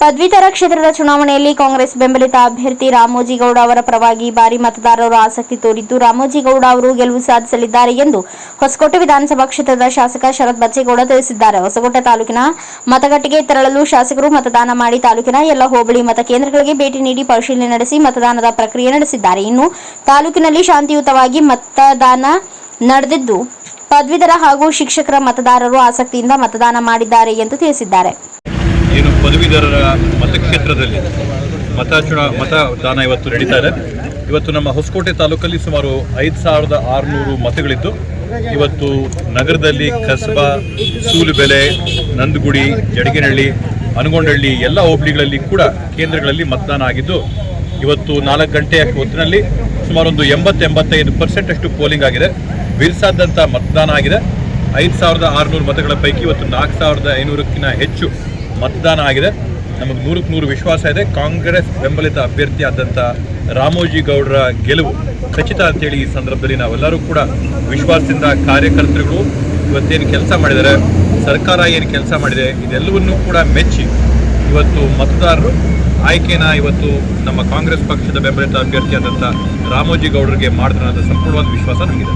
ಪದವೀಧರ ಕ್ಷೇತ್ರದ ಚುನಾವಣೆಯಲ್ಲಿ ಕಾಂಗ್ರೆಸ್ ಬೆಂಬಲಿತ ಅಭ್ಯರ್ಥಿ ರಾಮೋಜಿಗೌಡ ಅವರ ಪರವಾಗಿ ಭಾರಿ ಮತದಾರರು ಆಸಕ್ತಿ ತೋರಿದ್ದು, ರಾಮೋಜಿಗೌಡ ಅವರು ಗೆಲುವು ಸಾಧಿಸಲಿದ್ದಾರೆ ಎಂದು ಹೊಸಕೋಟೆ ವಿಧಾನಸಭಾ ಕ್ಷೇತ್ರದ ಶಾಸಕ ಶರತ್ ಬಚ್ಚೇಗೌಡ ತಿಳಿಸಿದ್ದಾರೆ. ಹೊಸಕೋಟೆ ತಾಲೂಕಿನ ಮತಗಟ್ಟಿಗೆ ತೆರಳಲು ಶಾಸಕರು ಮತದಾನ ಮಾಡಿ ತಾಲೂಕಿನ ಎಲ್ಲ ಹೋಬಳಿ ಮತಕೇಂದ್ರಗಳಿಗೆ ಭೇಟಿ ನೀಡಿ ಪರಿಶೀಲನೆ ನಡೆಸಿ ಮತದಾನದ ಪ್ರಕ್ರಿಯೆ ನಡೆಸಿದ್ದಾರೆ. ಇನ್ನು ತಾಲೂಕಿನಲ್ಲಿ ಶಾಂತಿಯುತವಾಗಿ ಮತದಾನ ನಡೆದಿದ್ದು, ಪದವೀಧರ ಹಾಗೂ ಶಿಕ್ಷಕರ ಮತದಾರರು ಆಸಕ್ತಿಯಿಂದ ಮತದಾನ ಮಾಡಿದ್ದಾರೆ ಎಂದು ತಿಳಿಸಿದ್ದಾರೆ. ಪದವೀಧರರ ಮತಕ್ಷೇತ್ರದಲ್ಲಿ ಮತ ಚುನಾ ಮತದಾನ ಇವತ್ತು ನಡೀತಾ ಇದೆ. ಇವತ್ತು ನಮ್ಮ ಹೊಸಕೋಟೆ ತಾಲೂಕಲ್ಲಿ ಸುಮಾರು ಐದು ಸಾವಿರದ ಆರುನೂರು ಮತಗಳಿದ್ದು, ಇವತ್ತು ನಗರದಲ್ಲಿ ಕಸಬಾ, ಸೂಲುಬೆಲೆ, ನಂದಗುಡಿ, ಜಡಗಿನಹಳ್ಳಿ ಅನಗೊಂಡಹಳ್ಳಿ ಎಲ್ಲ ಹೋಬಳಿಗಳಲ್ಲಿ ಕೂಡ ಕೇಂದ್ರಗಳಲ್ಲಿ ಮತದಾನ ಆಗಿದ್ದು, ಇವತ್ತು ನಾಲ್ಕು ಗಂಟೆಯ ಹೊತ್ತಿನಲ್ಲಿ ಸುಮಾರು ಒಂದು ಎಂಬತ್ತು ಎಂಬತ್ತೈದು ಪರ್ಸೆಂಟ್ ಅಷ್ಟು ಪೋಲಿಂಗ್ ಆಗಿದೆ. ಬಿರ್ಸಾದಂಥ ಮತದಾನ ಆಗಿದೆ. ಐದು ಸಾವಿರದ ಆರುನೂರು ಮತಗಳ ಪೈಕಿ ಇವತ್ತು ನಾಲ್ಕು ಸಾವಿರದ ಐನೂರಕ್ಕಿಂತ ಹೆಚ್ಚು ಮತದಾನ ಆಗಿದೆ. ನಮಗೆ ನೂರಕ್ಕೆ ನೂರು ವಿಶ್ವಾಸ ಇದೆ. ಕಾಂಗ್ರೆಸ್ ಬೆಂಬಲಿತ ಅಭ್ಯರ್ಥಿ ಆದಂಥ ರಾಮೋಜಿ ಗೌಡರ ಗೆಲುವು ಖಚಿತ ಅಂತೇಳಿ ಈ ಸಂದರ್ಭದಲ್ಲಿ ನಾವೆಲ್ಲರೂ ಕೂಡ ವಿಶ್ವಾಸದಿಂದ ಕಾರ್ಯಕರ್ತರುಗಳು ಇವತ್ತೇನು ಕೆಲಸ ಮಾಡಿದ್ದಾರೆ, ಸರ್ಕಾರ ಏನು ಕೆಲಸ ಮಾಡಿದೆ, ಇದೆಲ್ಲವನ್ನೂ ಕೂಡ ಮೆಚ್ಚಿ ಇವತ್ತು ಮತದಾರರು ಆಯ್ಕೆನ ಇವತ್ತು ನಮ್ಮ ಕಾಂಗ್ರೆಸ್ ಪಕ್ಷದ ಬೆಂಬಲಿತ ಅಭ್ಯರ್ಥಿ ಆದಂಥ ರಾಮೋಜಿ ಗೌಡರಿಗೆ ಮಾಡಿದ್ರೆ ಅನ್ನೋದು ಸಂಪೂರ್ಣವಾದ ವಿಶ್ವಾಸ ನಮಗಿದೆ.